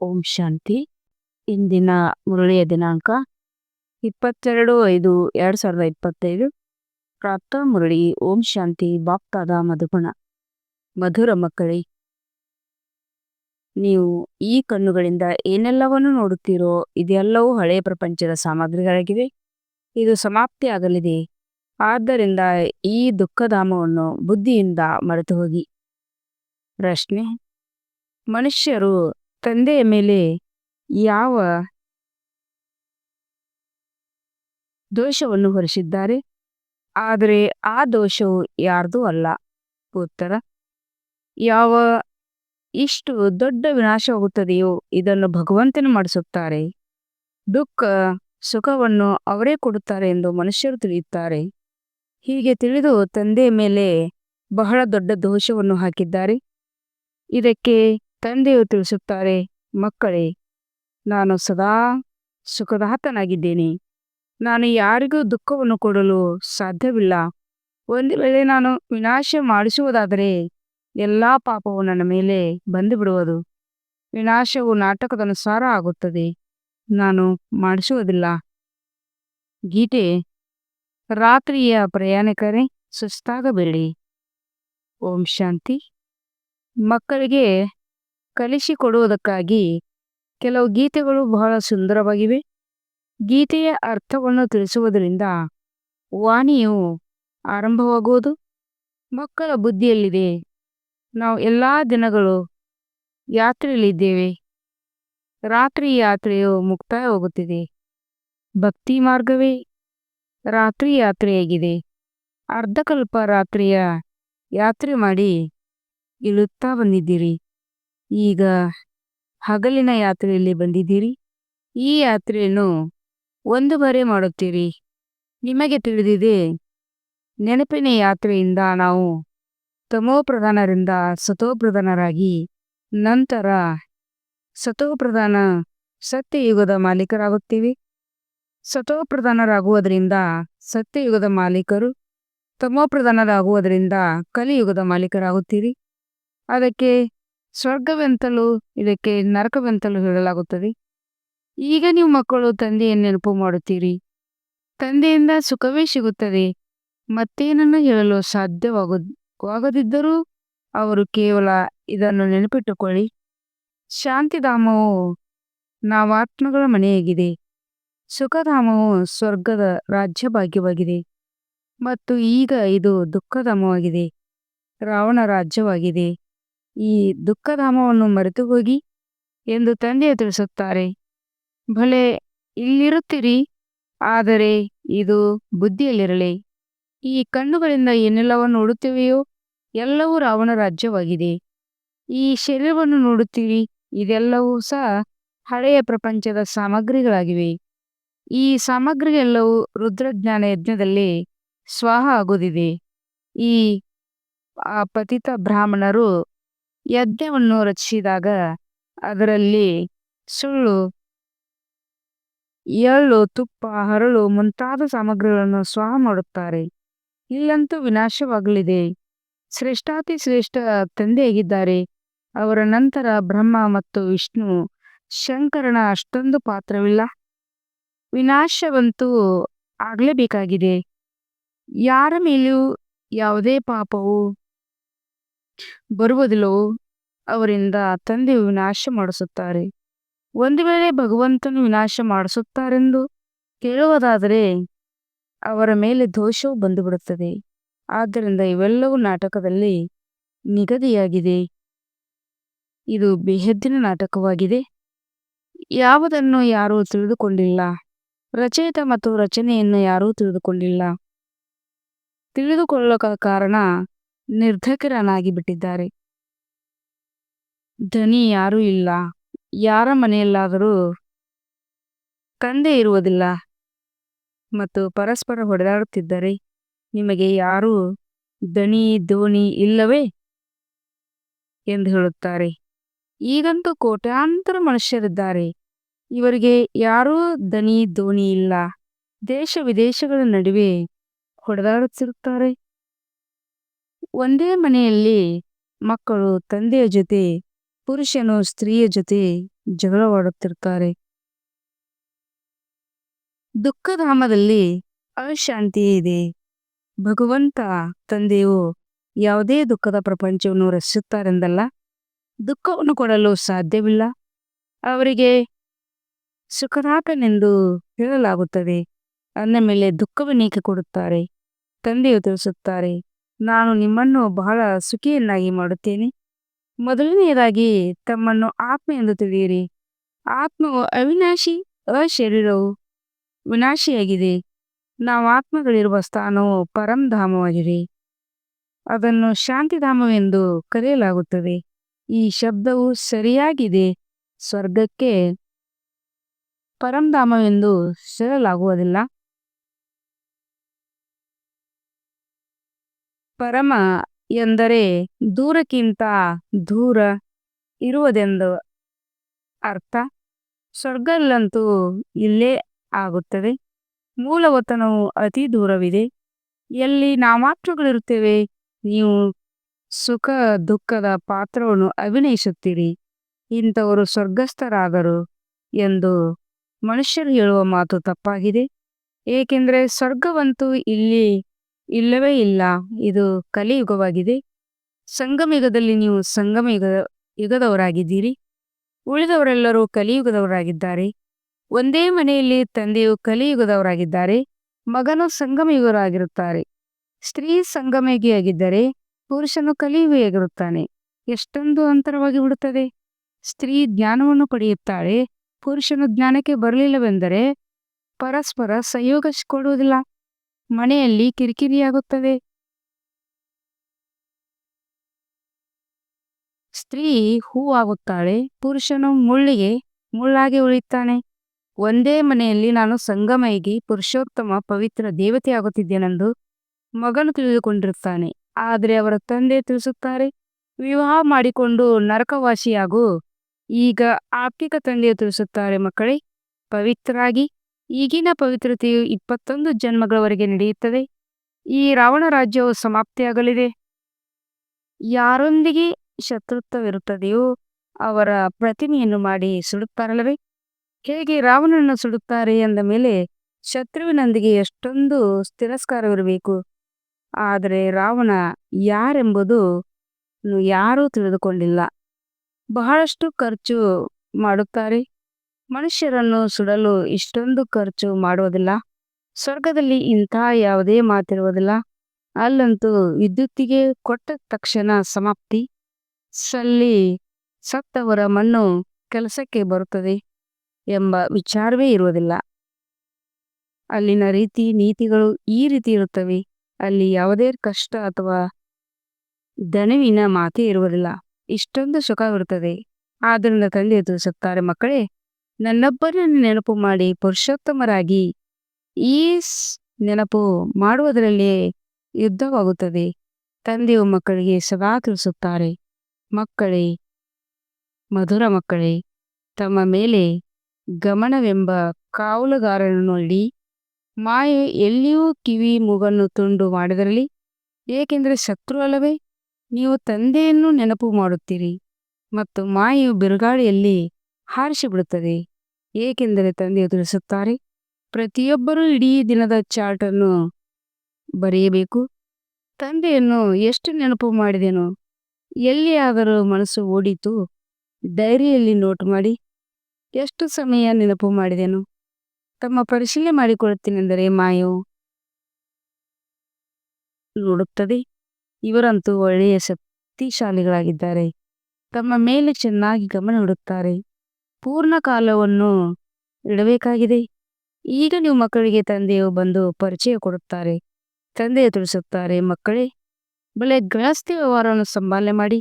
ಓಂ ಶಾಂತಿ. ಇಂದಿನ ಮುರಳಿಯ ದಿನಾಂಕ ಇಪ್ಪತ್ತೆರಡು ಐದು ಎರಡು ಸಾವಿರದ ಇಪ್ಪತ್ತೈದು. ಪ್ರಾಪ್ತ ಮುರಳಿ, ಓಂ ಶಾಂತಿ, ಬಾಪ್ತಾದ ಮಧುಗುಣ. ಮಧುರ ಮಕ್ಕಳೇ, ನೀವು ಈ ಕಣ್ಣುಗಳಿಂದ ಏನೆಲ್ಲವನ್ನು ನೋಡುತ್ತೀರೋ ಇದೆಲ್ಲವೂ ಹಳೆಯ ಪ್ರಪಂಚದ ಸಾಮಗ್ರಿಗಳಾಗಿವೆ. ಇದು ಸಮಾಪ್ತಿ ಆಗಲಿದೆ ಆದ್ದರಿಂದ ಈ ದುಃಖಧಾಮವನ್ನು ಬುದ್ಧಿಯಿಂದ ಮರೆತು ಹೋಗಿ ಪ್ರಶ್ನೆ, ಮನುಷ್ಯರು ತಂದೆಯ ಮೇಲೆ ಯಾವ ದೋಷವನ್ನು ಹೊರಿಸಿದ್ದಾರೆ? ಆದರೆ ಆ ದೋಷವು ಯಾರ್ದೂ ಅಲ್ಲ. ಉತ್ತರ, ಯಾವ ಇಷ್ಟು ದೊಡ್ಡ ವಿನಾಶವಾಗುತ್ತದೆಯೋ ಇದನ್ನು ಭಗವಂತನು ಮಾಡಿಸುತ್ತಾರೆ. ದುಃಖ, ಸುಖವನ್ನು ಅವರೇ ಕೊಡುತ್ತಾರೆ ಎಂದು ಮನುಷ್ಯರು ತಿಳಿಯುತ್ತಾರೆ. ಹೀಗೆ ತಿಳಿದು ತಂದೆಯ ಮೇಲೆ ಬಹಳ ದೊಡ್ಡ ದೋಷವನ್ನು ಹಾಕಿದ್ದಾರೆ. ಇದಕ್ಕೆ ತಂದೆಯು ತಿಳಿಸುತ್ತಾರೆ, ಮಕ್ಕಳೇ, ನಾನು ಸದಾ ಸುಖದಾತನಾಗಿದ್ದೇನೆ. ನಾನು ಯಾರಿಗೂ ದುಃಖವನ್ನು ಕೊಡಲು ಸಾಧ್ಯವಿಲ್ಲ. ಒಂದು ವೇಳೆ ನಾನು ವಿನಾಶ ಮಾಡಿಸುವುದಾದರೆ ಎಲ್ಲ ಪಾಪವು ನನ್ನ ಮೇಲೆ ಬಂದು ಬಿಡುವುದು ವಿನಾಶವು ನಾಟಕದನುಸಾರ ಆಗುತ್ತದೆ. ನಾನು ಮಾಡಿಸುವುದಿಲ್ಲ. ಗೀತೆ, ರಾತ್ರಿಯ ಪ್ರಯಾಣಿಕರೇ, ಸುಸ್ತಾಗಬೇಡಿ. ಓಂ ಶಾಂತಿ. ಮಕ್ಕಳಿಗೆ ಕಲಿಸಿಕೊಡುವುದಕ್ಕಾಗಿ ಕೆಲವು ಗೀತೆಗಳು ಬಹಳ ಸುಂದರವಾಗಿವೆ. ಗೀತೆಯ ಅರ್ಥವನ್ನು ತಿಳಿಸುವುದರಿಂದ ವಾಣಿಯು ಆರಂಭವಾಗುವುದು, ಮಕ್ಕಳ ಬುದ್ಧಿಯಲ್ಲಿದೆ. ನಾವು ಎಲ್ಲ ದಿನಗಳು ಯಾತ್ರೆಯಲ್ಲಿದ್ದೇವೆ. ರಾತ್ರಿ ಯಾತ್ರೆಯು ಮುಕ್ತಾಯವಾಗುತ್ತಿದೆ. ಭಕ್ತಿ ಮಾರ್ಗವೇ ರಾತ್ರಿ ಯಾತ್ರೆಯಾಗಿದೆ. ಅರ್ಧಕಲ್ಪ ರಾತ್ರಿಯ ಯಾತ್ರೆ ಮಾಡಿ ಇಳುತ್ತಾ ಬಂದಿದ್ದೀರಿ. ಈಗ ಹಗಲಿನ ಯಾತ್ರೆಯಲ್ಲಿ ಬಂದಿದ್ದೀರಿ? ಈ ಯಾತ್ರೆಯನ್ನು ಒಂದು ಬಾರಿ ಮಾಡುತ್ತೀರಿ. ನಿಮಗೆ ತಿಳಿದಿದೆ, ನೆನಪಿನ ಯಾತ್ರೆಯಿಂದ ನಾವು ತಮೋಪ್ರಧಾನರಿಂದ ಸತೋಪ್ರಧಾನರಾಗಿ ನಂತರ ಸತೋಪ್ರಧಾನ ಸತ್ಯಯುಗದ ಮಾಲೀಕರಾಗುತ್ತೀವಿ ಸತೋಪ್ರಧಾನರಾಗುವುದರಿಂದ ಸತ್ಯಯುಗದ ಮಾಲೀಕರು ತಮೋಪ್ರಧಾನರಾಗುವುದರಿಂದ ಕಲಿಯುಗದ ಮಾಲೀಕರಾಗುತ್ತೀರಿ. ಅದಕ್ಕೆ ಸ್ವರ್ಗವೆಂತಲೂ ಇದಕ್ಕೆ ನರಕವೆಂತಲೂ ಹೇಳಲಾಗುತ್ತದೆ. ಈಗ ನೀವು ಮಕ್ಕಳು ತಂದೆಯ ನೆನಪು ಮಾಡುತ್ತೀರಿ. ತಂದೆಯಿಂದ ಸುಖವೇ ಸಿಗುತ್ತದೆ. ಮತ್ತೇನನ್ನು ಹೇಳಲು ಸಾಧ್ಯವಾಗದಿದ್ದರೂ ಅವರು ಕೇವಲ ಇದನ್ನು ನೆನಪಿಟ್ಟುಕೊಳ್ಳಿ. ಶಾಂತಿಧಾಮವು ನಾವಾತ್ಮಗಳ ಮನೆಯಾಗಿದೆ. ಸುಖಧಾಮವು ಸ್ವರ್ಗದ ರಾಜ್ಯ ಭಾಗ್ಯವಾಗಿದೆ. ಮತ್ತು ಈಗ ಇದು ದುಃಖಧಾಮವಾಗಿದೆ. ರಾವಣ ರಾಜ್ಯವಾಗಿದೆ. ಈ ದುಃಖಧಾಮವನ್ನು ಮರೆತು ಹೋಗಿ ಎಂದು ತಂದೆಯ ತಿಳಿಸುತ್ತಾರೆ. ಭಲೆ, ಇಲ್ಲಿರುತ್ತೀರಿ, ಆದರೆ ಇದು ಬುದ್ಧಿಯಲ್ಲಿರಲಿ. ಈ ಕಣ್ಣುಗಳಿಂದ ಏನೆಲ್ಲವನ್ನು ನೋಡುತ್ತೇವೆಯೋ, ಎಲ್ಲವೂ ರಾವಣ ರಾಜ್ಯವಾಗಿದೆ. ಈ ಶರೀರವನ್ನು ನೋಡುತ್ತೀರಿ, ಇದೆಲ್ಲವೂ ಸಹ ಹಳೆಯ ಪ್ರಪಂಚದ ಸಾಮಗ್ರಿಗಳಾಗಿವೆ. ಈ ಸಾಮಗ್ರಿಗಳೆಲ್ಲವೂ ರುದ್ರಜ್ಞಾನ ಯಜ್ಞದಲ್ಲಿ ಸ್ವಾಹ ಆಗುವುದಿದೆ ಈ ಪತಿತ ಬ್ರಾಹ್ಮಣರು ಯಜ್ಞವನ್ನು ರಚಿಸಿದಾಗ ಅದರಲ್ಲಿ ಸುಳ್ಳು, ಎಳ್ಳು, ತುಪ್ಪ, ಹರಳು ಮುಂತಾದ ಸಾಮಗ್ರಿಗಳನ್ನು ಸ್ವಾಹ ಮಾಡುತ್ತಾರೆ. ಇಲ್ಲಂತೂ ವಿನಾಶವಾಗಲಿದೆ. ಶ್ರೇಷ್ಠಾತಿ ಶ್ರೇಷ್ಠ ತಂದೆಯಾಗಿದ್ದಾರೆ. ಅವರ ನಂತರ ಬ್ರಹ್ಮ ಮತ್ತು ವಿಷ್ಣು. ಶಂಕರನ ಅಷ್ಟೊಂದು ಪಾತ್ರವಿಲ್ಲ. ವಿನಾಶವಂತೂ ಆಗಲೇಬೇಕಾಗಿದೆ. ಯಾರ ಮೇಲೂ ಯಾವುದೇ ಪಾಪವು ಬರುವುದಿಲ್ಲವೋ ಅವರಿಂದ ತಂದೆಯು ವಿನಾಶ ಮಾಡಿಸುತ್ತಾರೆ. ಒಂದು ವೇಳೆ ಭಗವಂತನು ವಿನಾಶ ಮಾಡಿಸುತ್ತಾರೆಂದು ಕೇಳುವುದಾದರೆ ಅವರ ಮೇಲೆ ದೋಷವು ಬಂದುಬಿಡುತ್ತದೆ. ಆದ್ದರಿಂದ ಇವೆಲ್ಲವೂ ನಾಟಕದಲ್ಲಿ ನಿಗದಿಯಾಗಿದೆ. ಇದು ಬೇಹದ್ದಿನ ನಾಟಕವಾಗಿದೆ. ಯಾವುದನ್ನು ಯಾರೂ ತಿಳಿದುಕೊಂಡಿಲ್ಲ. ರಚಯಿತ ಮತ್ತು ರಚನೆಯನ್ನು ಯಾರೂ ತಿಳಿದುಕೊಂಡಿಲ್ಲ. ತಿಳಿದುಕೊಳ್ಳಕ ಕಾರಣ ನಿರ್ಧಕರನಾಗಿ ಬಿಟ್ಟಿದ್ದಾರೆ. ಧನಿ ಯಾರೂ ಇಲ್ಲ. ಯಾರ ಮನೆಯಲ್ಲಾದರೂ ತಂದೆ ಇರುವುದಿಲ್ಲ. ಮತ್ತು ಪರಸ್ಪರ ಹೊಡೆದಾಡುತ್ತಿದ್ದರೆ ನಿಮಗೆ ಯಾರೂ ದಣಿ ದೋಣಿ ಇಲ್ಲವೇ? ಎಂದು ಹೇಳುತ್ತಾರೆ. ಈಗಂತೂ ಕೋಟ್ಯಾಂತರ ಮನುಷ್ಯರಿದ್ದಾರೆ. ಇವರಿಗೆ ಯಾರೂ ದನಿ ದೋಣಿ ಇಲ್ಲ. ದೇಶ ವಿದೇಶಗಳ ನಡುವೆ ಹೊಡೆದಾಡುತ್ತಿರುತ್ತಾರೆ. ಒಂದೇ ಮನೆಯಲ್ಲಿ ಮಕ್ಕಳು ತಂದೆಯ ಜೊತೆ, ಪುರುಷನು ಸ್ತ್ರೀಯ ಜೊತೆ ಜಗಳವಾಡುತ್ತಿರ್ತಾರೆ ದುಃಖಧಾಮದಲ್ಲಿ ಅಶಾಂತಿ ಇದೆ. ಭಗವಂತ ತಂದೆಯು ಯಾವುದೇ ದುಃಖದ ಪ್ರಪಂಚವನ್ನು ರಚಿಸುತ್ತಾರೆಂದಲ್ಲ, ದುಃಖವನ್ನು ಕೊಡಲು ಸಾಧ್ಯವಿಲ್ಲ. ಅವರಿಗೆ ಸುಖದಾತನೆಂದು ಹೇಳಲಾಗುತ್ತದೆ. ಅಂದ ಮೇಲೆ ದುಃಖವನ್ನೇಕೆ ಕೊಡುತ್ತಾರೆ? ತಂದೆಯು ತಿಳಿಸುತ್ತಾರೆ ನಾನು ನಿಮ್ಮನ್ನು ಬಹಳ ಸುಖಿಯನ್ನಾಗಿ ಮಾಡುತ್ತೇನೆ. ಮೊದಲನೆಯದಾಗಿ, ತಮ್ಮನ್ನು ಆತ್ಮ ಎಂದು ತಿಳಿಯಿರಿ. ಆತ್ಮವು ಅವಿನಾಶಿ, ಅಶರೀರವು ವಿನಾಶಿಯಾಗಿದೆ. ನಾವು ಆತ್ಮಗಳಿರುವ ಸ್ಥಾನವು ಪರಂಧಾಮವಾಗಿದೆ ಅದನ್ನು ಶಾಂತಿಧಾಮವೆಂದು ಕರೆಯಲಾಗುತ್ತದೆ. ಈ ಶಬ್ದವು ಸರಿಯಾಗಿದೆ. ಸ್ವರ್ಗಕ್ಕೆ ಪರಂಧಾಮವೆಂದು ಹೇಳಲಾಗುವುದಿಲ್ಲ. ಪರಮ ಎಂದರೆ ದೂರಕ್ಕಿಂತ ದೂರ ಇರುವುದೆಂದು ಅರ್ಥ. ಸ್ವರ್ಗಲ್ಲಂತೂ ಇಲ್ಲೇ ಆಗುತ್ತದೆ. ಮೂಲವತನವು ಅತಿ ದೂರವಿದೆ. ಎಲ್ಲಿ ನಾಮಾತ್ರಗಳಿರುತ್ತೇವೆ ನೀವು ಸುಖ ದುಃಖದ ಪಾತ್ರವನ್ನು ಅಭಿನಯಿಸುತ್ತೀರಿ. ಇಂಥವರು ಸ್ವರ್ಗಸ್ಥರಾದರು ಎಂದು ಮನುಷ್ಯರು ಹೇಳುವ ಮಾತು ತಪ್ಪಾಗಿದೆ. ಏಕೆಂದರೆ ಸ್ವರ್ಗವಂತೂ ಇಲ್ಲಿ ಇಲ್ಲವೇ ಇಲ್ಲ. ಇದು ಕಲಿಯುಗವಾಗಿದೆ. ಸಂಗಮಯುಗದಲ್ಲಿ ನೀವು ಸಂಗಮ ಯುಗ ಯುಗದವರಾಗಿದ್ದೀರಿ. ಉಳಿದವರೆಲ್ಲರೂ ಕಲಿಯುಗದವರಾಗಿದ್ದಾರೆ. ಒಂದೇ ಮನೆಯಲ್ಲಿ ತಂದೆಯು ಕಲಿಯುಗದವರಾಗಿದ್ದಾರೆ. ಮಗನು ಸಂಗಮಯುಗರಾಗಿರುತ್ತಾರೆ ಸ್ತ್ರೀ ಸಂಗಮಯುಗಿಯಾಗಿದ್ದರೆ ಪುರುಷನು ಕಲಿಯುಗಿಯಾಗಿರುತ್ತಾನೆ. ಎಷ್ಟೊಂದು ಅಂತರವಾಗಿ ಬಿಡುತ್ತದೆ. ಸ್ತ್ರೀ ಜ್ಞಾನವನ್ನು ಪಡೆಯುತ್ತಾಳೆ. ಪುರುಷನು ಜ್ಞಾನಕ್ಕೆ ಬರಲಿಲ್ಲವೆಂದರೆ ಪರಸ್ಪರ ಸಂಯೋಗ ಕೊಡುವುದಿಲ್ಲ. ಮನೆಯಲ್ಲಿ ಕಿರಿಕಿರಿಯಾಗುತ್ತದೆ ಸ್ತ್ರೀ ಹೂವಾಗುತ್ತಾಳೆ ಪುರುಷನು ಮುಳ್ಳಿಗೆ ಮುಳ್ಳಾಗಿ ಉಳಿಯುತ್ತಾನೆ. ಒಂದೇ ಮನೆಯಲ್ಲಿ ನಾನು ಸಂಗಮಯಿಗೆ ಪುರುಷೋತ್ತಮ ಪವಿತ್ರ ದೇವತೆ ದೇವತೆಯಾಗುತ್ತಿದ್ದೇನೆಂದು ಮಗನು ತಿಳಿದುಕೊಂಡಿರುತ್ತಾನೆ. ಆದರೆ ಅವರ ತಂದೆ ತಿಳಿಸುತ್ತಾರೆ, ವಿವಾಹ ಮಾಡಿಕೊಂಡು ನರಕವಾಸಿಯಾಗು. ಈಗ ಆಪ್ತಿಕ ತಂದೆಯು ತಿಳಿಸುತ್ತಾರೆ, ಮಕ್ಕಳೇ, ಪವಿತ್ರಾಗಿ ಈಗಿನ ಪವಿತ್ರತೆಯು ಇಪ್ಪತ್ತೊಂದು ಜನ್ಮಗಳವರೆಗೆ ನಡೆಯುತ್ತದೆ. ಈ ರಾವಣ ರಾಜ್ಯವು ಸಮಾಪ್ತಿಯಾಗಲಿದೆ. ಯಾರೊಂದಿಗೆ ಶತ್ರುತ್ವವಿರುತ್ತದೆಯೋ ಅವರ ಪ್ರತಿಮೆಯನ್ನು ಮಾಡಿ ಸುಡುತ್ತಾರಲ್ಲವೇ? ಹೇಗೆ ರಾವಣನನ್ನು ಸುಡುತ್ತಾರೆ ಎಂದ ಮೇಲೆ ಶತ್ರುವಿನೊಂದಿಗೆ ಎಷ್ಟೊಂದು ತಿರಸ್ಕಾರವಿರಬೇಕು. ಆದರೆ ರಾವಣ ಯಾರೆಂಬುದು ಯಾರೂ ತಿಳಿದುಕೊಂಡಿಲ್ಲ. ಬಹಳಷ್ಟು ಖರ್ಚು ಮಾಡುತ್ತಾರೆ. ಮನುಷ್ಯರನ್ನು ಸುಡಲು ಇಷ್ಟೊಂದು ಖರ್ಚು ಮಾಡುವುದಿಲ್ಲ. ಸ್ವರ್ಗದಲ್ಲಿ ಇಂಥ ಯಾವುದೇ ಮಾತಿರುವುದಿಲ್ಲ. ಅಲ್ಲಂತೂ ವಿದ್ಯುತ್ತಿಗೆ ಕೊಟ್ಟ ತಕ್ಷಣ ಸಮಾಪ್ತಿ. ಸಲ್ಲಿ ಸತ್ತವರ ಮಣ್ಣು ಕೆಲಸಕ್ಕೆ ಬರುತ್ತದೆ ಎಂಬ ವಿಚಾರವೇ ಇರುವುದಿಲ್ಲ. ಅಲ್ಲಿನ ರೀತಿ ನೀತಿಗಳು ಈ ರೀತಿ ಇರುತ್ತವೆ. ಅಲ್ಲಿ ಯಾವುದೇ ಕಷ್ಟ ಅಥವಾ ದನವಿನ ಮಾತೇ ಇರುವುದಿಲ್ಲ. ಇಷ್ಟೊಂದು ಸುಖವಿರುತ್ತದೆ. ಆದ್ದರಿಂದ ತಂದೆ ಸತ್ತಾರೆ ಮಕ್ಕಳೇ ನನ್ನೊಬ್ಬರನ್ನು ನೆನಪು ಮಾಡಿ, ಪುರುಷೋತ್ತಮರಾಗಿ ಈ ನೆನಪು ಮಾಡುವುದರಲ್ಲಿ ಯುದ್ಧವಾಗುತ್ತದೆ. ತಂದೆಯು ಮಕ್ಕಳಿಗೆ ಸದಾ ತಿಳಿಸುತ್ತಾರೆ. ಮಕ್ಕಳೇ, ಮಧುರ ಮಕ್ಕಳೇ, ತಮ್ಮ ಮೇಲೆ ಗಮನವೆಂಬ ಕಾವಲುಗಾರನನ್ನು ನೋಡಿ, ಮಾಯೆ ಎಲ್ಲಿಯೂ ಕಿವಿ ಮೂಗನ್ನು ತುಂಡು ಮಾಡಿದರಲ್ಲಿ ಏಕೆಂದರೆ ಶತ್ರು ಅಲ್ಲವೇ ನೀವು ತಂದೆಯನ್ನು ನೆನಪು ಮಾಡುತ್ತೀರಿ ಮತ್ತು ಮಾಯೆಯು ಬಿರುಗಾಳಿಯಲ್ಲಿ ಹಾರಿಸಿಬಿಡುತ್ತದೆ. ಏಕೆಂದರೆ ತಂದೆಯು ತಿಳಿಸುತ್ತಾರೆ, ಪ್ರತಿಯೊಬ್ಬರೂ ಇಡೀ ದಿನದ ಚಾರ್ಟನ್ನು ಬರೆಯಬೇಕು. ತಂದೆಯನ್ನು ಎಷ್ಟು ನೆನಪು ಮಾಡಿದೆನೋ, ಎಲ್ಲಿಯಾದರೂ ಮನಸ್ಸು ಓಡಿತು, ಡೈರಿಯಲ್ಲಿ ನೋಟ್ ಮಾಡಿ, ಎಷ್ಟು ಸಮಯ ನೆನಪು ಮಾಡಿದೆನು, ತಮ್ಮ ಪರಿಶೀಲನೆ ಮಾಡಿಕೊಳ್ಳುತ್ತೇನೆಂದರೆ ಮಾಯು ನೋಡುತ್ತದೆ. ಇವರಂತೂ ಒಳ್ಳೆಯ ಶಕ್ತಿಶಾಲಿಗಳಾಗಿದ್ದಾರೆ. ತಮ್ಮ ಮೇಲೆ ಚೆನ್ನಾಗಿ ಗಮನ ಇಡುತ್ತಾರೆ ಪೂರ್ಣ ಕಾಲವನ್ನು ಇಡಬೇಕಾಗಿದೆ. ಈಗ ನೀವು ಮಕ್ಕಳಿಗೆ ತಂದೆಯು ಬಂದು ಪರಿಚಯ ಕೊಡುತ್ತಾರೆ. ತಂದೆಯ ತಿಳಿಸುತ್ತಾರೆ, ಮಕ್ಕಳೇ ಬಳೆ ಗೃಹಸ್ಥಿ ವ್ಯವಹಾರವನ್ನು ಸಂಭಾಲನೆ ಮಾಡಿ.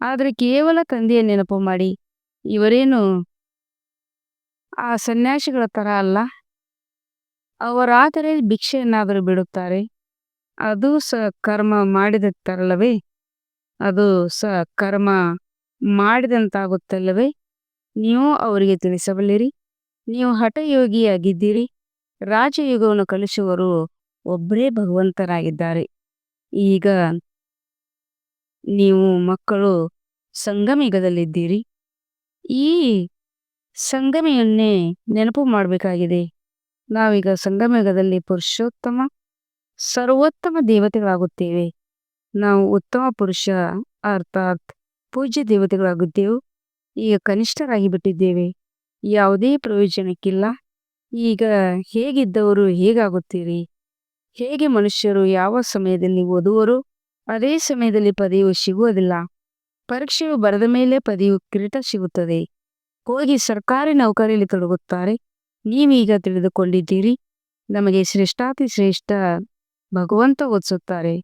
ಆದರೆ ಕೇವಲ ತಂದೆಯ ನೆನಪು ಮಾಡಿ. ಇವರೇನು ಆ ಸನ್ಯಾಸಿಗಳ ತರ ಅಲ್ಲ. ಅವರಾದರೆ ಭಿಕ್ಷೆಯನ್ನಾದರೂ ಬಿಡುತ್ತಾರೆ. ಅದು ಸ ಕರ್ಮ ಮಾಡಿದತ್ತಲ್ಲವೇ ಅದು ಸ ಕರ್ಮ ಮಾಡಿದಂತಾಗುತ್ತಲ್ಲವೇ? ನೀವು ಅವರಿಗೆ ತಿಳಿಸಬಲ್ಲಿರಿ. ನೀವು ಹಠಯೋಗಿಯಾಗಿದ್ದೀರಿ. ರಾಜಯುಗವನ್ನು ಕಲಿಸುವರು ಒಬ್ಬರೇ ಭಗವಂತರಾಗಿದ್ದಾರೆ. ಈಗ ನೀವು ಮಕ್ಕಳು ಸಂಗಮಿಗದಲ್ಲಿದ್ದೀರಿ. ಈ ಸಂಗಮಿಯನ್ನೇ ನೆನಪು ಮಾಡಬೇಕಾಗಿದೆ. ನಾವೀಗ ಸಂಗಮಯುಗದಲ್ಲಿ ಪುರುಷೋತ್ತಮ, ಸರ್ವೋತ್ತಮ ದೇವತೆಗಳಾಗುತ್ತೇವೆ. ನಾವು ಉತ್ತಮ ಪುರುಷ, ಅರ್ಥಾತ್ ಪೂಜ್ಯ ದೇವತೆಗಳಾಗುತ್ತೇವೆ. ಈಗ ಕನಿಷ್ಠರಾಗಿ ಬಿಟ್ಟಿದ್ದೇವೆ. ಯಾವುದೇ ಪ್ರಯೋಜನಕ್ಕಿಲ್ಲ. ಈಗ ಹೇಗಿದ್ದವರು ಹೇಗಾಗುತ್ತೀರಿ? ಹೇಗೆ ಮನುಷ್ಯರು ಯಾವ ಸಮಯದಲ್ಲಿ ಓದುವರು? ಅದೇ ಸಮಯದಲ್ಲಿ ಪದವಿಯು ಸಿಗುವುದಿಲ್ಲ. ಪರೀಕ್ಷೆಯು ಬರೆದ ಮೇಲೆ ಪದವಿಯು ಕಿರೀಟ ಸಿಗುತ್ತದೆ. ಹೋಗಿ ಸರ್ಕಾರಿ ನೌಕರಿಯಲ್ಲಿ ತೊಡಗುತ್ತಾರೆ. ನೀವೀಗ ತಿಳಿದುಕೊಂಡಿದ್ದೀರಿ. ನಮಗೆ ಶ್ರೇಷ್ಠಾತಿ ಶ್ರೇಷ್ಠ ಭಗವಂತ ಓದಿಸುತ್ತಾರೆ.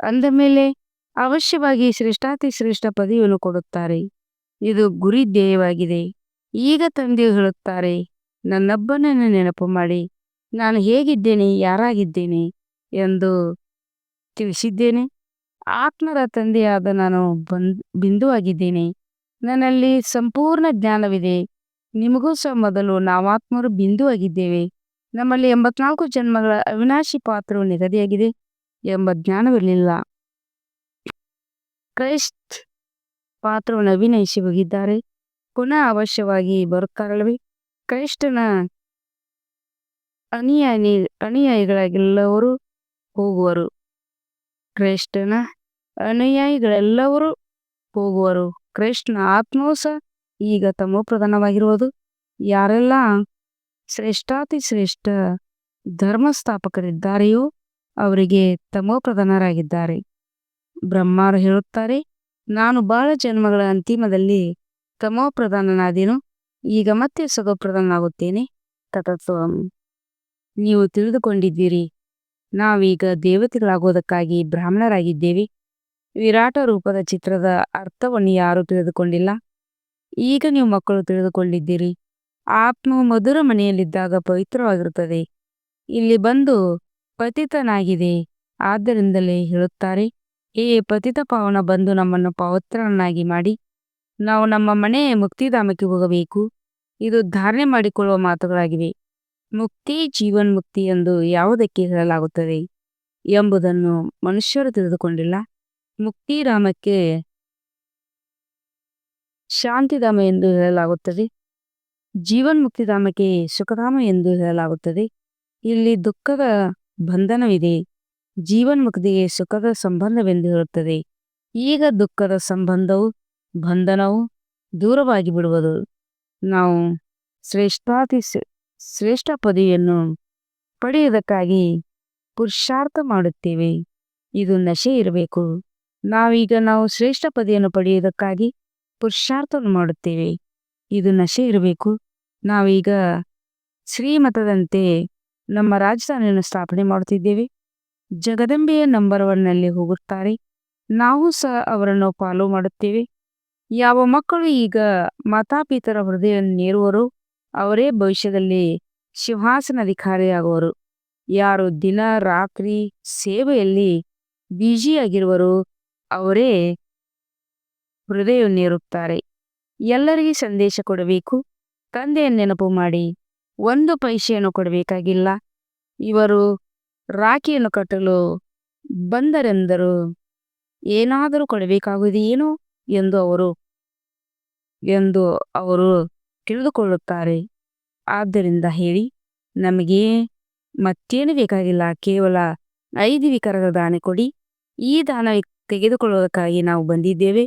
ಅಂದ ಮೇಲೆ ಅವಶ್ಯವಾಗಿ ಶ್ರೇಷ್ಠಾತಿ ಶ್ರೇಷ್ಠ ಪದವಿಯನ್ನು ಕೊಡುತ್ತಾರೆ. ಇದು ಗುರಿ ಧ್ಯೇಯವಾಗಿದೆ. ಈಗ ತಂದೆ ಹೇಳುತ್ತಾರೆ, ನನ್ನೊಬ್ಬನನ್ನು ನೆನಪು ಮಾಡಿ. ನಾನು ಹೇಗಿದ್ದೇನೆ, ಯಾರಾಗಿದ್ದೇನೆ ಎಂದು ತಿಳಿಸಿದ್ದೇನೆ. ಆತ್ಮರ ತಂದೆಯಾದ ನಾನು ಬಂದ್, ಬಿಂದುವಾಗಿದ್ದೇನೆ. ನನ್ನಲ್ಲಿ ಸಂಪೂರ್ಣ ಜ್ಞಾನವಿದೆ. ನಿಮಗೂ ಸಹ ಮೊದಲು ನಾವಾತ್ಮರು ಬಿಂದು ಆಗಿದ್ದೇವೆ ನಮ್ಮಲ್ಲಿ ಎಂಬತ್ನಾಲ್ಕು ಜನ್ಮಗಳ ಅವಿನಾಶಿ ಪಾತ್ರವು ನಿಗದಿಯಾಗಿದೆ ಎಂಬ ಜ್ಞಾನವಿರಲಿಲ್ಲ. ಕ್ರೈಸ್ಟ್ ಪಾತ್ರವನ್ನು ಅಭಿನಯಿಸಿ ಹೋಗಿದ್ದಾರೆ. ಪುನಃ ಅವಶ್ಯವಾಗಿ ಬರುತ್ತಾರಲ್ವೇ? ಕ್ರೈಸ್ತನ ಅನುಯಾಯಿ, ಅನುಯಾಯಿಗಳಾಗೆಲ್ಲವರು ಹೋಗುವರು. ಕ್ರೈಸ್ತನ ಅನುಯಾಯಿಗಳೆಲ್ಲವರು ಹೋಗುವರು. ಕ್ರೈಸ್ತನ ಆತ್ಮವು ಸಹ ಈಗ ತಮ್ಮ ಪ್ರಧಾನವಾಗಿರುವುದು ಯಾರೆಲ್ಲ ಶ್ರೇಷ್ಠಾತಿ ಶ್ರೇಷ್ಠ ಧರ್ಮಸ್ಥಾಪಕರಿದ್ದಾರೆಯೋ ಅವರಿಗೆ ತಮೋ ಪ್ರಧಾನರಾಗಿದ್ದಾರೆ ಬ್ರಹ್ಮರು ಹೇಳುತ್ತಾರೆ ನಾನು ಬಹಳ ಜನ್ಮಗಳ ಅಂತಿಮದಲ್ಲಿ ತಮೋ ಪ್ರಧಾನನಾದೇನು ಈಗ ಮತ್ತೆ ಸುಖಪ್ರಧಾನನಾಗುತ್ತೇನೆ ತತತ್ವಂ ನೀವು ತಿಳಿದುಕೊಂಡಿದ್ದೀರಿ. ನಾವೀಗ ದೇವತೆಗಳಾಗೋದಕ್ಕಾಗಿ ಬ್ರಾಹ್ಮಣರಾಗಿದ್ದೇವೆ. ವಿರಾಟ ರೂಪದ ಚಿತ್ರದ ಅರ್ಥವನ್ನು ಯಾರೂ ತಿಳಿದುಕೊಂಡಿಲ್ಲ. ಈಗ ನೀವು ಮಕ್ಕಳು ತಿಳಿದುಕೊಂಡಿದ್ದೀರಿ. ಆತ್ಮವು ಮಧುರ ಮನೆಯಲ್ಲಿದ್ದಾಗ ಪವಿತ್ರವಾಗಿರುತ್ತದೆ. ಇಲ್ಲಿ ಬಂದು ಪತಿತನಾಗಿದೆ. ಆದ್ದರಿಂದಲೇ ಹೇಳುತ್ತಾರೆ. ಹೇ ಪತಿತ ಪಾವನ ಬಂದು ನಮ್ಮನ್ನು ಪವಿತ್ರನನ್ನಾಗಿ ಮಾಡಿ, ನಾವು ನಮ್ಮ ಮನೆ ಮುಕ್ತಿಧಾಮಕ್ಕೆ ಹೋಗಬೇಕು. ಇದು ಧಾರಣೆ ಮಾಡಿಕೊಳ್ಳುವ ಮಾತುಗಳಾಗಿವೆ. ಮುಕ್ತಿ ಜೀವನ್ ಮುಕ್ತಿ ಎಂದು ಯಾವುದಕ್ಕೆ ಹೇಳಲಾಗುತ್ತದೆ ಎಂಬುದನ್ನು ಮನುಷ್ಯರು ತಿಳಿದುಕೊಂಡಿಲ್ಲ. ಮುಕ್ತಿಧಾಮಕ್ಕೆ ಶಾಂತಿಧಾಮ ಎಂದು ಹೇಳಲಾಗುತ್ತದೆ. ಜೀವನ್ ಮುಕ್ತಿಧಾಮಕ್ಕೆ ಸುಖಧಾಮ ಎಂದು ಹೇಳಲಾಗುತ್ತದೆ. ಇಲ್ಲಿ ದುಃಖದ ಬಂಧನವಿದೆ. ಜೀವನ್ಮುಕ್ತಿಗೆ ಸುಖದ ಸಂಬಂಧವೆಂದು ಹೇಳುತ್ತದೆ ಈಗ ದುಃಖದ ಸಂಬಂಧವು, ಬಂಧನವು ದೂರವಾಗಿ ಬಿಡುವುದು ನಾವು ಶ್ರೇಷ್ಠಾತಿ ಶ್ರೇಷ್ಠ ಪದವಿಯನ್ನು ಪಡೆಯುವುದಕ್ಕಾಗಿ ಪುರುಷಾರ್ಥ ಮಾಡುತ್ತೇವೆ. ಇದು ನಶೆ ಇರಬೇಕು. ನಾವೀಗ ನಾವು ಶ್ರೇಷ್ಠ ಪದವಿಯನ್ನು ಪಡೆಯುವುದಕ್ಕಾಗಿ ಪುರುಷಾರ್ಥವನ್ನು ಮಾಡುತ್ತೇವೆ. ಇದು ನಶೆ ಇರಬೇಕು. ನಾವೀಗ ಶ್ರೀಮತದಂತೆ ನಮ್ಮ ರಾಜಧಾನಿಯನ್ನು ಸ್ಥಾಪನೆ ಮಾಡುತ್ತಿದ್ದೇವೆ. ಜಗದಂಬೆಯ ನಂಬರ್ ಒನ್ನಲ್ಲಿ ಹೋಗುತ್ತಾರೆ. ನಾವು ಸಹ ಅವರನ್ನು ಫಾಲೋ ಮಾಡುತ್ತೇವೆ. ಯಾವ ಮಕ್ಕಳು ಈಗ ಮಾತಾಪಿತರ ಹೃದಯವನ್ನು ನೀರುವರು ಅವರೇ ಭವಿಷ್ಯದಲ್ಲಿ ಸಿಂಹಾಸನಾಧಿಕಾರಿಯಾಗುವರು ಯಾರು ದಿನ, ರಾತ್ರಿ ಸೇವೆಯಲ್ಲಿ ಬ್ಯುಸಿಯಾಗಿರುವರೋ, ಅವರೇ ಹೃದಯವನ್ನೇರುತ್ತಾರೆ ಎಲ್ಲರಿಗೆ ಸಂದೇಶ ಕೊಡಬೇಕು. ತಂದೆಯ ನೆನಪು ಮಾಡಿ. ಒಂದು ಪೈಸೆಯನ್ನು ಕೊಡಬೇಕಾಗಿಲ್ಲ. ಇವರು ರಾಖಿಯನ್ನು ಕಟ್ಟಲು ಬಂದರೆಂದರು. ಏನಾದರೂ ಕೊಡಬೇಕಾಗುವುದೇನೋ ಎಂದು ಅವರು ಎಂದು ಅವರು ತಿಳಿದುಕೊಳ್ಳುತ್ತಾರೆ. ಆದ್ದರಿಂದ ಹೇಳಿ, ನಮಗೆ ಮತ್ತೇನು ಬೇಕಾಗಿಲ್ಲ. ಕೇವಲ ಐದು ವಿಕಾರದ ದಾನ ಕೊಡಿ. ಈ ದಾನ ತೆಗೆದುಕೊಳ್ಳುವುದಕ್ಕಾಗಿ ನಾವು ಬಂದಿದ್ದೇವೆ.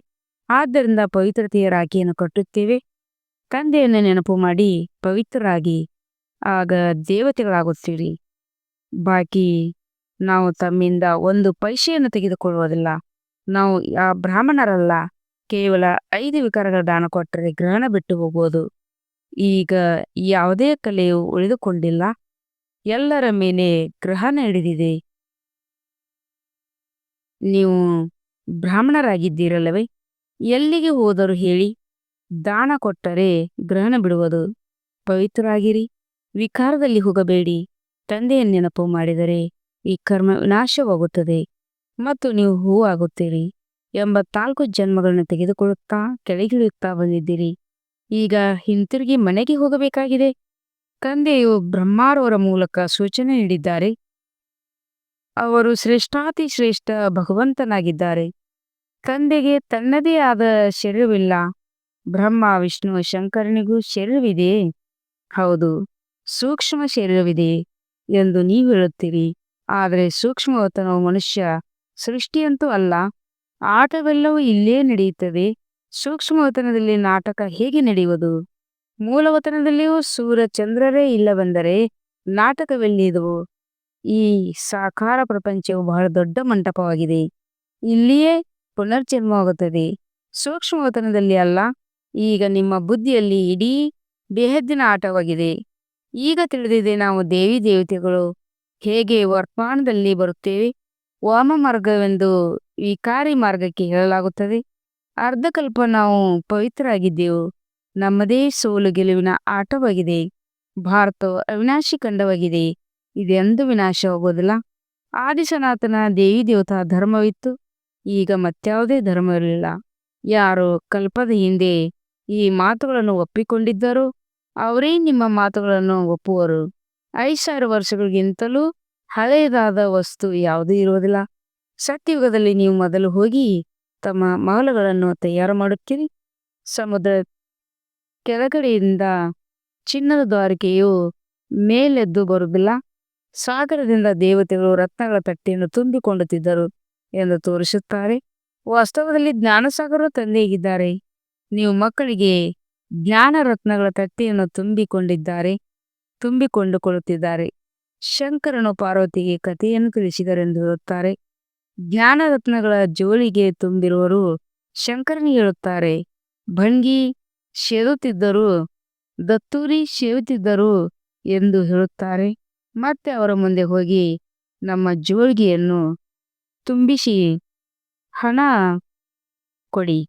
ಆದ್ದರಿಂದ ಪವಿತ್ರತೆಯ ರಾಖಿಯನ್ನು ಕಟ್ಟುತ್ತೇವೆ. ತಂದೆಯನ್ನು ನೆನಪು ಮಾಡಿ, ಪವಿತ್ರರಾಗಿ ಆಗ ದೇವತೆಗಳಾಗುತ್ತೀರಿ. ಬಾಕಿ ನಾವು ತಮ್ಮಿಂದ ಒಂದು ಪೈಸೆಯನ್ನು ತೆಗೆದುಕೊಳ್ಳುವುದಿಲ್ಲ. ನಾವು ಆ ಬ್ರಾಹ್ಮಣರಲ್ಲ, ಕೇವಲ ಐದು ವಿಕಾರಗಳ ದಾನ ಕೊಟ್ಟರೆ ಗ್ರಹಣ ಬಿಟ್ಟು ಹೋಗುವುದು. ಈಗ ಯಾವುದೇ ಕಲೆಯು ಉಳಿದುಕೊಂಡಿಲ್ಲ. ಎಲ್ಲರ ಮೇಲೆ ಗ್ರಹಣ ಹಿಡಿದಿದೆ. ನೀವು ಬ್ರಾಹ್ಮಣರಾಗಿದ್ದೀರಲ್ಲವೇ? ಎಲ್ಲಿಗೆ ಹೋದರೂ ಹೇಳಿ, ದಾನ ಕೊಟ್ಟರೆ ಗ್ರಹಣ ಬಿಡುವುದು. ಪವಿತ್ರರಾಗಿರಿ, ವಿಕಾರದಲ್ಲಿ ಹೋಗಬೇಡಿ. ತಂದೆಯ ನೆನಪು ಮಾಡಿದರೆ ಈ ಕರ್ಮ ವಿನಾಶವಾಗುತ್ತದೆ ಮತ್ತು ನೀವು ಹೂ ಆಗುತ್ತೀರಿ ಎಂಬತ್ನಾಲ್ಕು ಜನ್ಮಗಳನ್ನು ತೆಗೆದುಕೊಳ್ಳುತ್ತಾ ಕೆಳಗಿಳಿಯುತ್ತಾ ಬಂದಿದ್ದೀರಿ. ಈಗ ಹಿಂತಿರುಗಿ ಮನೆಗೆ ಹೋಗಬೇಕಾಗಿದೆ. ತಂದೆಯು ಬ್ರಹ್ಮಾರವರ ಮೂಲಕ ಸೂಚನೆ ನೀಡಿದ್ದಾರೆ. ಅವರು ಶ್ರೇಷ್ಠಾತಿ ಶ್ರೇಷ್ಠ ಭಗವಂತನಾಗಿದ್ದಾರೆ. ತಂದೆಗೆ ತನ್ನದೇ ಆದ ಶರೀರವಿಲ್ಲ. ಬ್ರಹ್ಮ, ವಿಷ್ಣು, ಶಂಕರನಿಗೂ ಶರೀರವಿದೆಯೇ? ಹೌದು, ಸೂಕ್ಷ್ಮ ಶರೀರವಿದೆ ಎಂದು ನೀವು ಹೇಳುತ್ತೀರಿ. ಆದರೆ ಸೂಕ್ಷ್ಮವತನವು ಮನುಷ್ಯ ಸೃಷ್ಟಿಯಂತೂ ಅಲ್ಲ, ಆಟವೆಲ್ಲವೂ ಇಲ್ಲೇ ನಡೆಯುತ್ತದೆ. ಸೂಕ್ಷ್ಮವತನದಲ್ಲಿ ನಾಟಕ ಹೇಗೆ ನಡೆಯುವುದು? ಮೂಲವತನದಲ್ಲಿಯೂ ಸೂರ್ಯ ಚಂದ್ರರೇ ಇಲ್ಲವೆಂದರೆ ನಾಟಕವೆಲ್ಲಿದುವು ಈ ಸಾಕಾರ ಪ್ರಪಂಚವು ಬಹಳ ದೊಡ್ಡ ಮಂಟಪವಾಗಿದೆ. ಇಲ್ಲಿಯೇ ಪುನರ್ಜನ್ಮವಾಗುತ್ತದೆ. ಸೂಕ್ಷ್ಮವತನದಲ್ಲಿ ಅಲ್ಲ, ಈಗ ನಿಮ್ಮ ಬುದ್ಧಿಯಲ್ಲಿ ಇಡೀ ಬೇಹದ್ದಿನ ಆಟವಾಗಿದೆ. ಈಗ ತಿಳಿದಿದೆ ನಾವು ದೇವಿ ದೇವತೆಗಳು ಹೇಗೆ ವರ್ತಮಾನದಲ್ಲಿ ಬರುತ್ತೇವೆ? ವಾಮ ಮಾರ್ಗವೆಂದು ವಿಕಾರಿ ಮಾರ್ಗಕ್ಕೆ ಹೇಳಲಾಗುತ್ತದೆ. ಅರ್ಧಕಲ್ಪ ನಾವು ಪವಿತ್ರರಾಗಿದ್ದೆವು. ನಮ್ಮದೇ ಸೋಲು ಗೆಲುವಿನ ಆಟವಾಗಿದೆ. ಭಾರತವು ಅವಿನಾಶಿ ಖಂಡವಾಗಿದೆ. ಇದೆಂದು ವಿನಾಶವಾಗುವುದಿಲ್ಲ ಆದಿಶನಾಥನ ದೇವಿ ದೇವತಾ ಧರ್ಮವಿತ್ತು. ಈಗ ಮತ್ಯಾವುದೇ ಧರ್ಮವಿರಲಿಲ್ಲ ಯಾರು ಕಲ್ಪದ ಹಿಂದೆ ಈ ಮಾತುಗಳನ್ನು ಒಪ್ಪಿಕೊಂಡಿದ್ದರೋ? ಅವರೇ ನಿಮ್ಮ ಮಾತುಗಳನ್ನು ಒಪ್ಪುವರು. ಐದು ಸಾವಿರ ವರ್ಷಗಳಿಗಿಂತಲೂ ಹಳೆಯದಾದ ವಸ್ತು ಯಾವುದೂ ಇರುವುದಿಲ್ಲ. ಸತ್ಯಯುಗದಲ್ಲಿ ನೀವು ಮೊದಲು ಹೋಗಿ ತಮ್ಮ ಮಹಲಗಳನ್ನು ತಯಾರು ಮಾಡುತ್ತೀರಿ. ಸಮುದ್ರ ಕೆಳಗಡೆಯಿಂದ ಚಿನ್ನದ ದ್ವಾರಿಕೆಯು ಮೇಲೆದ್ದು ಬರುವುದಿಲ್ಲ. ಸಾಗರದಿಂದ ದೇವತೆಗಳು ರತ್ನಗಳ ತಟ್ಟೆಯನ್ನು ತುಂಬಿಕೊಳ್ಳುತ್ತಿದ್ದರು ಎಂದು ತೋರಿಸುತ್ತಾರೆ. ವಾಸ್ತವದಲ್ಲಿ ಜ್ಞಾನಸಾಗರ ತಂದೆಯಾಗಿದ್ದಾರೆ. ನೀವು ಮಕ್ಕಳಿಗೆ ಜ್ಞಾನ ರತ್ನಗಳ ತಟ್ಟೆಯನ್ನು ತುಂಬಿಕೊಂಡಿದ್ದಾರೆ, ತುಂಬಿಕೊಂಡುಕೊಳ್ಳುತ್ತಿದ್ದಾರೆ. ಶಂಕರನು ಪಾರ್ವತಿಗೆ ಕಥೆಯನ್ನು ತಿಳಿಸಿದರೆಂದು ಹೇಳುತ್ತಾರೆ. ಜ್ಞಾನ ರತ್ನಗಳ ಜೋಳಿಗೆ ತುಂಬಿರುವರು ಶಂಕರನು ಹೇಳುತ್ತಾರೆ. ಭಂಗಿ ಸೇದುತ್ತಿದ್ದರು ದತ್ತೂರಿ ಸೇವುತ್ತಿದ್ದರು ಎಂದು ಹೇಳುತ್ತಾರೆ. ಮತ್ತೆ ಅವರ ಮುಂದೆ ಹೋಗಿ ನಮ್ಮ ಜೋಳಿಗೆಯನ್ನು ತುಂಬಿಸಿ, ಹಣ ಕೊಡಿ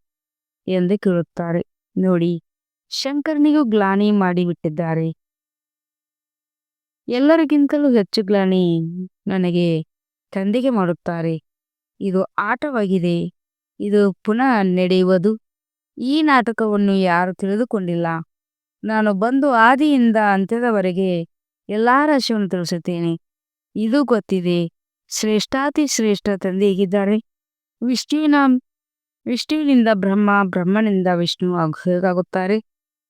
ಎಂದು ಕೇಳುತ್ತಾರೆ. ನೋಡಿ ಶಂಕರನಿಗೂ ಗ್ಲಾನಿ ಮಾಡಿಬಿಟ್ಟಿದ್ದಾರೆ ಎಲ್ಲರಿಗಿಂತಲೂ ಹೆಚ್ಚು ಗ್ಲಾನಿ ನನಗೆ ತಂದೆಗೆ ಮಾಡುತ್ತಾರೆ. ಇದು ಆಟವಾಗಿದೆ. ಇದು ಪುನಃ ನಡೆಯುವುದು. ಈ ನಾಟಕವನ್ನು ಯಾರು ತಿಳಿದುಕೊಂಡಿಲ್ಲ. ನಾನು ಬಂದು ಆದಿಯಿಂದ ಅಂತ್ಯದವರೆಗೆ ಎಲ್ಲ ರಹಸ್ಯವನ್ನು ತಿಳಿಸುತ್ತೇನೆ. ಇದು ಗೊತ್ತಿದೆ. ಶ್ರೇಷ್ಠಾತಿ ಶ್ರೇಷ್ಠ ತಂದೆ ಹೇಗಿದ್ದಾರೆ? ವಿಷ್ಣುವಿನ, ವಿಷ್ಣುವಿನಿಂದ ಬ್ರಹ್ಮ, ಬ್ರಹ್ಮನಿಂದ ವಿಷ್ಣು ಹೇಗಾಗುತ್ತಾರೆ?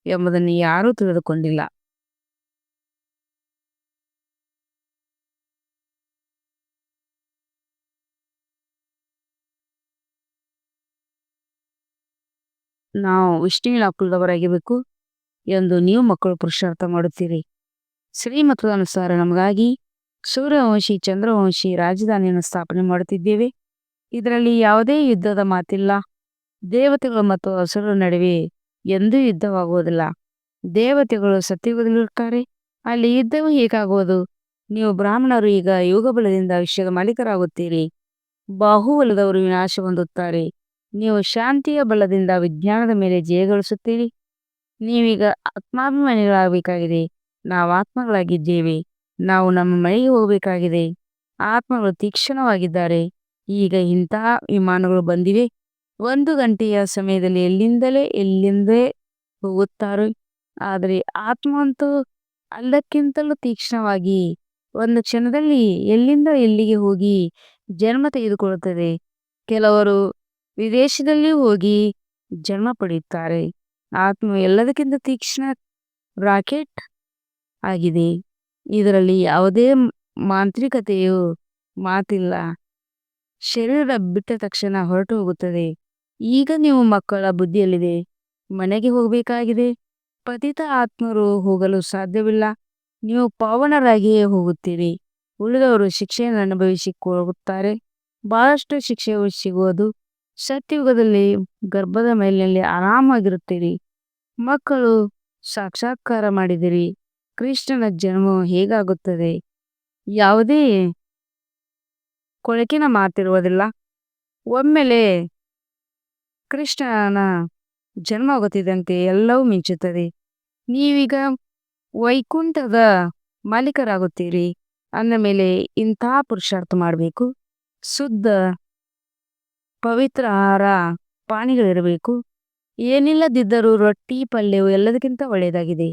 ಎಂಬುದನ್ನು ಯಾರೂ ತಿಳಿದುಕೊಂಡಿಲ್ಲ. ನಾವು ವಿಷ್ಣುವಿನ ಕುಲದವರಾಗಿರಬೇಕು ಎಂದು ನೀವು ಮಕ್ಕಳು ಪುರುಷಾರ್ಥ ಮಾಡುತ್ತೀರಿ. ಶ್ರೀಮತದ ಅನುಸಾರ ನಮಗಾಗಿ ಸೂರ್ಯವಂಶಿ, ಚಂದ್ರವಂಶಿ ರಾಜಧಾನಿಯನ್ನು ಸ್ಥಾಪನೆ ಮಾಡುತ್ತಿದ್ದೇವೆ. ಇದರಲ್ಲಿ ಯಾವುದೇ ಯುದ್ಧದ ಮಾತಿಲ್ಲ. ದೇವತೆಗಳು ಮತ್ತು ಹಸುರ ನಡುವೆ ಎಂದೂ ಯುದ್ಧವಾಗುವುದಿಲ್ಲ. ದೇವತೆಗಳು ಸತ್ಯಯುಗದಲ್ಲಿರುತ್ತಾರೆ ಅಲ್ಲಿ ಯುದ್ಧವೂ ಹೇಗಾಗುವುದು? ನೀವು ಬ್ರಾಹ್ಮಣರು ಈಗ ಯೋಗ ಬಲದಿಂದ ವಿಷಯದ ಮಾಲೀಕರಾಗುತ್ತೀರಿ. ಬಾಹುಬಲದವರು ವಿನಾಶ ಹೊಂದುತ್ತಾರೆ. ನೀವು ಶಾಂತಿಯ ಬಲದಿಂದ ವಿಜ್ಞಾನದ ಮೇಲೆ ಜಯಗಳಿಸುತ್ತೀರಿ ನೀವೀಗ ಆತ್ಮಾಭಿಮಾನಿಗಳಾಗಬೇಕಾಗಿದೆ. ನಾವು ಆತ್ಮಗಳಾಗಿದ್ದೇವೆ. ನಾವು ನಮ್ಮ ಮನೆಗೆ ಹೋಗಬೇಕಾಗಿದೆ. ಆತ್ಮಗಳು ತೀಕ್ಷ್ಣವಾಗಿದ್ದಾರೆ. ಈಗ ಇಂತಹ ವಿಮಾನಗಳು ಬಂದಿವೆ. ಒಂದು ಗಂಟೆಯ ಸಮಯದಲ್ಲಿ ಎಲ್ಲಿಂದಲೇ ಎಲ್ಲಿಂದೇ ಹೋಗುತ್ತಾರೆ, ಆದರೆ ಆತ್ಮ ಅಂತೂ ಅಲ್ಲಕ್ಕಿಂತಲೂ ತೀಕ್ಷ್ಣವಾಗಿ ಒಂದು ಕ್ಷಣದಲ್ಲಿ ಎಲ್ಲಿಂದ ಎಲ್ಲಿಗೆ ಹೋಗಿ ಜನ್ಮ ತೆಗೆದುಕೊಳ್ಳುತ್ತದೆ. ಕೆಲವರು ವಿದೇಶದಲ್ಲಿ ಹೋಗಿ ಜನ್ಮ ಪಡೆಯುತ್ತಾರೆ. ಆತ್ಮ ಎಲ್ಲದಕ್ಕಿಂತ ತೀಕ್ಷ್ಣ ರಾಕೆಟ್ ಆಗಿದೆ. ಇದರಲ್ಲಿ ಯಾವುದೇ ಮಾಂತ್ರಿಕತೆಯು ಮಾತಿಲ್ಲ. ಶರೀರ ಬಿಟ್ಟ ತಕ್ಷಣ ಹೊರಟು ಹೋಗುತ್ತದೆ. ಈಗ ನೀವು ಮಕ್ಕಳ ಬುದ್ಧಿಯಲ್ಲಿದೆ, ಮನೆಗೆ ಹೋಗಬೇಕಾಗಿದೆ. ಪತಿತ ಆತ್ಮರು ಹೋಗಲು ಸಾಧ್ಯವಿಲ್ಲ. ನೀವು ಪಾವನರಾಗಿಯೇ ಹೋಗುತ್ತೀರಿ. ಉಳಿದವರು ಶಿಕ್ಷೆಯನ್ನು ಅನುಭವಿಸಿ ಹೋಗುತ್ತಾರೆ ಬಹಳಷ್ಟು ಶಿಕ್ಷೆ ಸಿಗುವುದು. ಸತ್ಯಯುಗದಲ್ಲಿ ಗರ್ಭದ ಮೇಲಿನಲ್ಲಿ ಆರಾಮಾಗಿರುತ್ತೀರಿ. ಮಕ್ಕಳು ಸಾಕ್ಷಾತ್ಕಾರ ಮಾಡಿದಿರಿ. ಕೃಷ್ಣನ ಜನ್ಮ ಹೇಗಾಗುತ್ತದೆ? ಯಾವುದೇ ಕೊಳಕಿನ ಮಾತಿರುವುದಿಲ್ಲ. ಒಮ್ಮೆಲೆ ಕೃಷ್ಣನ ಜನ್ಮ ಆಗುತ್ತಿದ್ದಂತೆ ಎಲ್ಲವೂ ಮಿಂಚುತ್ತದೆ. ನೀವೀಗ ವೈಕುಂಠದ ಮಾಲೀಕರಾಗುತ್ತೀರಿ. ಅಂದ ಮೇಲೆ ಇಂತಹ ಪುರುಷಾರ್ಥ ಮಾಡಬೇಕು. ಶುದ್ಧ ಪವಿತ್ರ ಆಹಾರ ಪಾನಿಗಳಿರಬೇಕು ಏನಿಲ್ಲದಿದ್ದರೂ ರೊಟ್ಟಿ, ಪಲ್ಯವು ಎಲ್ಲದಕ್ಕಿಂತ ಒಳ್ಳೆಯದಾಗಿದೆ.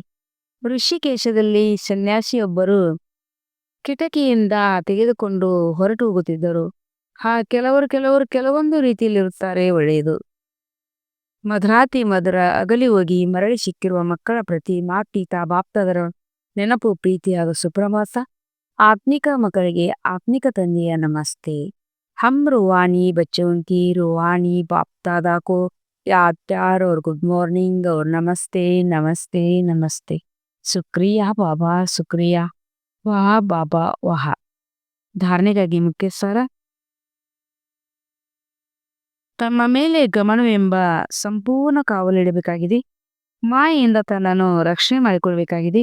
ಋಷಿಕೇಶದಲ್ಲಿ ಸನ್ಯಾಸಿಯೊಬ್ಬರು ಕಿಟಕಿಯಿಂದ ತೆಗೆದುಕೊಂಡು ಹೊರಟು ಹೋಗುತ್ತಿದ್ದರು. ಹಾ, ಕೆಲವರು ಕೆಲವರು ಕೆಲವೊಂದು ರೀತಿಯಲ್ಲಿರುತ್ತಾರೆ ಒಳ್ಳೆಯದು. ಮಧರಾತಿ ಮಧುರ ಅಗಲಿ ಹೋಗಿ ಮರಳಿ ಸಿಕ್ಕಿರುವ ಮಕ್ಕಳ ಪ್ರತಿ ಮಾತೀತ ಬಾಪ್ತದರ ನೆನಪು ಪ್ರೀತಿ ಹಾಗೂ ಸುಪ್ರಭಾಸ ಆತ್ಮಿಕ ಮಕ್ಕಳಿಗೆ ಆತ್ಮಿಕ ತಂದೆಯ ನಮಸ್ತೆ. ಹಮ್ ರುವಾನಿ ಬಚ್ಚವಂತಿ ರುವಾನಿ ಬಾಪ್ತಾದಾಕೋ ಯಾದ್ ಅವ್ರ ಗುಡ್ ಮಾರ್ನಿಂಗ್ ಅವ್ರ ನಮಸ್ತೆ ನಮಸ್ತೆ ನಮಸ್ತೆ. ಸುಕ್ರಿಯಾ ಬಾಬಾ ಸುಕ್ರಿಯಾ. ವಾ ಬಾಬಾ ವಾಹ. ಧಾರಣೆಗಾಗಿ ಮುಖ್ಯ ಸರ ತಮ್ಮ ಮೇಲೆ ಗಮನವೆಂಬ ಸಂಪೂರ್ಣ ಕಾವಲಿಡಬೇಕಾಗಿದೆ. ಮಾಯೆಯಿಂದ ತನ್ನನ್ನು ರಕ್ಷಣೆ ಮಾಡಿಕೊಳ್ಬೇಕಾಗಿದೆ.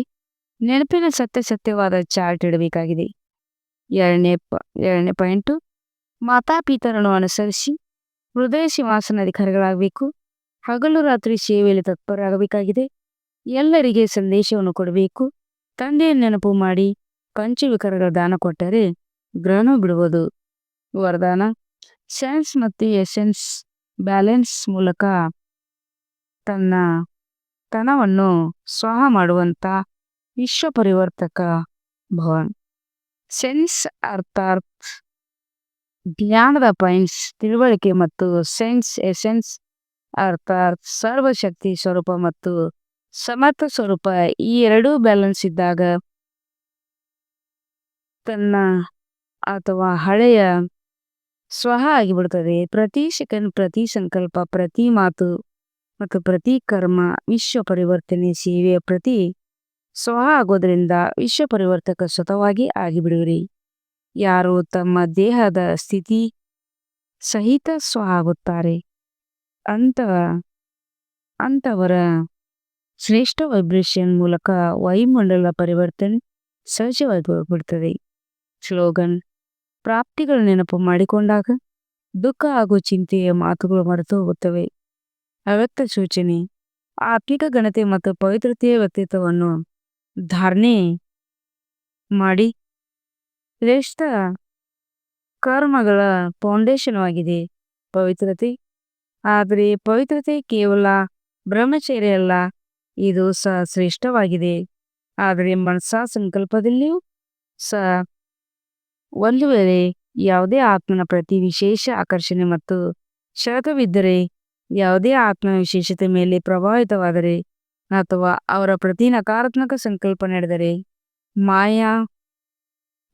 ನೆನಪಿನ ಸತ್ಯ ಸತ್ಯವಾದ ಚಾರ್ಟ್ ಇಡಬೇಕಾಗಿದೆ. ಎರಡನೇ ಪ, ಎರಡನೇ ಪಾಯಿಂಟು, ಮಾತಾಪಿತರನ್ನು ಅನುಸರಿಸಿ ಹೃದಯ ಸಿಂಹಾಸನ ಅಧಿಕಾರಿಗಳಾಗಬೇಕು. ಹಗಲು ರಾತ್ರಿ ಸೇವೆಯಲ್ಲಿ ತತ್ಪರರಾಗಬೇಕಾಗಿದೆ. ಎಲ್ಲರಿಗೆ ಸಂದೇಶವನ್ನು ಕೊಡಬೇಕು. ತಂದೆಯ ನೆನಪು ಮಾಡಿ ಪಂಚವಿಕಾರಗಳ ದಾನ ಕೊಟ್ಟರೆ ಗ್ರಹಣ ಬಿಡುವುದು. ವರದಾನ. ಸೆನ್ಸ್ ಮತ್ತು ಎಸೆನ್ಸ್ ಬ್ಯಾಲೆನ್ಸ್ ಮೂಲಕ ತನ್ನ ತನವನ್ನು ಸ್ವಹ ಮಾಡುವಂತ ವಿಶ್ವ ಪರಿವರ್ತಕ ಭವನ್ ಸೆನ್ಸ್ ಅರ್ಥಾತ್ ಜ್ಞಾನದ ಪಾಯಿಂಟ್ಸ್ ತಿಳುವಳಿಕೆ ಮತ್ತು ಸೆನ್ಸ್ ಎಸೆನ್ಸ್ ಅರ್ಥಾತ್ ಸರ್ವಶಕ್ತಿ ಸ್ವರೂಪ ಮತ್ತು ಸಮರ್ಥ ಸ್ವರೂಪ ಈ ಎರಡೂ ಬ್ಯಾಲೆನ್ಸ್ ಇದ್ದಾಗ ತನ್ನ ಅಥವಾ ಹಳೆಯ ಸ್ವಹ ಆಗಿಬಿಡ್ತದೆ. ಪ್ರತಿ ಸೆಕೆಂಡ್ ಪ್ರತಿ ಸಂಕಲ್ಪ, ಪ್ರತಿ ಮಾತು ಮತ್ತು ಪ್ರತಿ ಕರ್ಮ ವಿಶ್ವ ಪರಿವರ್ತನೆ ಸೇವೆಯ ಪ್ರತಿ ಸ್ವಹ ಆಗೋದ್ರಿಂದ ವಿಶ್ವ ಪರಿವರ್ತಕ ಸ್ವತವಾಗಿ ಆಗಿಬಿಡುವರಿ. ಯಾರು ತಮ್ಮ ದೇಹದ ಸ್ಥಿತಿ ಸಹಿತ ಸ್ವಹ ಆಗುತ್ತಾರೆ. ಅಂತ, ಅಂತವರ ಶ್ರೇಷ್ಠ ವೈಬ್ರೇಷನ್ ಮೂಲಕ ವಾಯುಮಂಡಲ ಪರಿವರ್ತನೆ ಸಹಜವಾಗಿ ಹೋಗ್ಬಿಡ್ತದೆ. ಸ್ಲೋಗನ್ ಪ್ರಾಪ್ತಿಗಳ ನೆನಪು ಮಾಡಿಕೊಂಡಾಗ ದುಃಖ ಹಾಗೂ ಚಿಂತೆಯ ಮಾತುಗಳು ಮರೆತು ಹೋಗುತ್ತವೆ. ಅವ್ಯಕ್ತ ಸೂಚನೆ, ಆತ್ಮಿಕ ಘನತೆ ಮತ್ತು ಪವಿತ್ರತೆಯ ವ್ಯಕ್ತಿತ್ವವನ್ನು ಧಾರಣೆ ಮಾಡಿ. ಶ್ರೇಷ್ಠ ಕರ್ಮಗಳ ಫೌಂಡೇಶನ್ ಪವಿತ್ರತೆ. ಆದರೆ ಪವಿತ್ರತೆ ಕೇವಲ ಬ್ರಹ್ಮಚರ್ಯ ಅಲ್ಲ, ಇದು ಸಹ ಶ್ರೇಷ್ಠವಾಗಿದೆ. ಆದರೆ ಮನಸ್ಸ ಸಂಕಲ್ಪದಲ್ಲಿಯೂ ಸಹ ಒಂದು ವೇಳೆ ಯಾವುದೇ ಆತ್ಮನ ಪ್ರತಿ ವಿಶೇಷ ಆಕರ್ಷಣೆ ಮತ್ತು ಶರತವಿದ್ದರೆ ಯಾವುದೇ ಆತ್ಮನ ವಿಶೇಷತೆ ಮೇಲೆ ಪ್ರಭಾವಿತವಾದರೆ ಅಥವಾ ಅವರ ಪ್ರತಿ ನಕಾರಾತ್ಮಕ ಸಂಕಲ್ಪ ನಡೆದರೆ, ಮಾಯಾ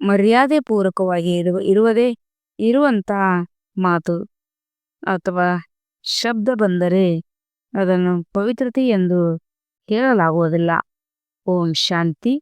ಮರ್ಯಾದೆ ಪೂರಕವಾಗಿ ಇರುವ ಇರುವುದೇ ಇರುವಂತಹ ಮಾತು ಅಥವಾ ಶಬ್ದ ಬಂದರೆ ಅದನ್ನು ಪವಿತ್ರತೆ ಎಂದು ಹೇಳಲಾಗುವುದಿಲ್ಲ. ಓಂ ಶಾಂತಿ.